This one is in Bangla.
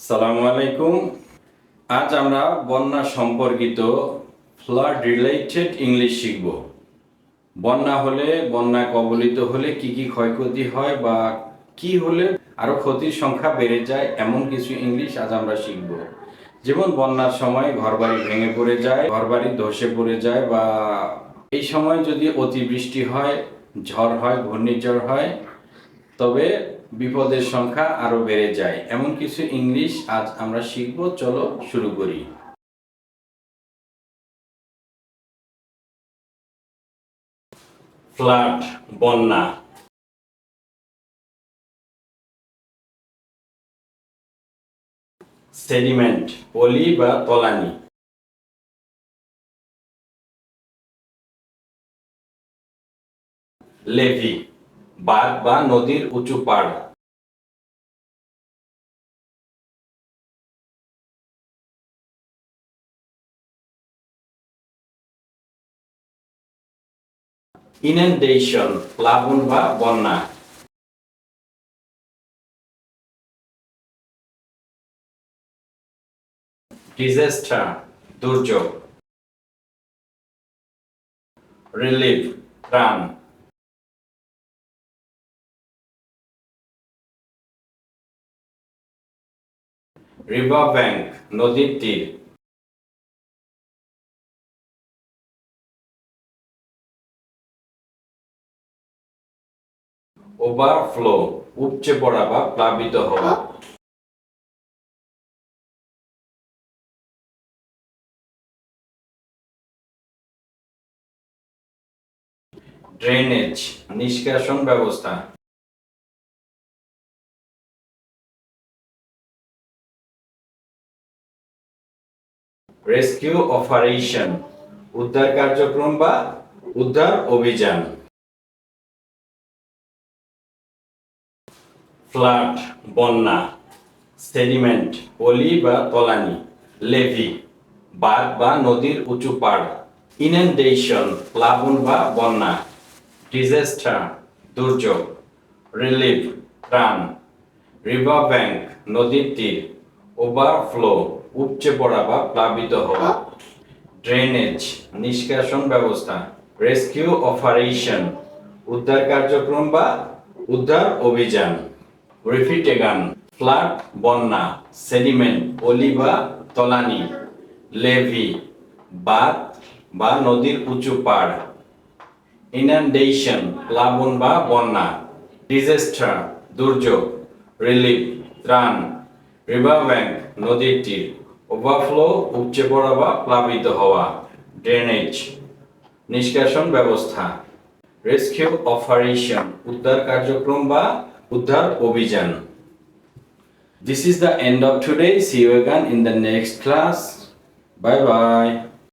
সালামু আলাইকুম। আজ আমরা বন্যা সম্পর্কিত ফ্লাড রিলেটেড ইংলিশ শিখব। বন্যা হলে, বন্যা কবলিত হলে কি কি ক্ষয়ক্ষতি হয় বা কি হলে আরও ক্ষতির সংখ্যা বেড়ে যায়, এমন কিছু ইংলিশ আজ আমরা শিখব। যেমন বন্যার সময় ঘরবাড়ি ভেঙে পড়ে যায়, ঘরবাড়ি ধসে পড়ে যায় বা এই সময় যদি অতিবৃষ্টি হয়, ঝড় হয়, ঘূর্ণিঝড় হয় তবে বিপদের সংখ্যা আরও বেড়ে যায়। এমন কিছু ইংলিশ আজ আমরা শিখব, চলো শুরু করি। ফ্লাট বন্যা। সেডিমেন্ট পলি বা তলানি। লেভি। বাঁধ বা নদীর উঁচু পাড়। ইনেন্ডেশন প্লাবন বা বন্যা। ডিজাস্টার দুর্যোগ। রিলিফ ত্রাণ। রিভার ব্যাংক নদীর তীর। ওভারফ্লো উপচে পড়া বা প্লাবিত হওয়া। ড্রেনেজ নিষ্কাশন ব্যবস্থা। রেস্কিউ অপারেশন, উদ্ধার কার্যক্রম বা উদ্ধার অভিযান। ফ্লাড বন্যা, সেডিমেন্ট, পলি বা তলানি, লেভি বাঁধ বা নদীর উঁচু পাড় ইনেন্ডেশন প্লাবন বা বন্যা, ডিজাস্টার, দুর্যোগ, রিলিফ ত্রাণ রিভার ব্যাংক, নদীর তীর, ওভারফ্লো উপচে পড়া বা প্লাবিত হওয়া ড্রেনেজ নিষ্কাশন ব্যবস্থা রেস্কিউ অপারেশন উদ্ধার কার্যক্রম বা উদ্ধার অভিযান রিফিটেগান ফ্লাড বন্যা সেডিমেন্ট পলি বা তলানি লেভি বাঁধ বা নদীর উঁচু পাড় ইনান্ডেশন প্লাবন বা বন্যা ডিজাস্টার দুর্যোগ রিলিফ ত্রাণ রিভার ব্যাংক নদীর তীর। ওভারফ্লো উপচে পড়া বা প্লাবিত হওয়া, ড্রেনেজ, নিষ্কাশন ব্যবস্থা, রেস্কিউ অপারেশন, উদ্ধার কার্যক্রম বা উদ্ধার অভিযান This is the end of today. See you again in the next class. Bye bye.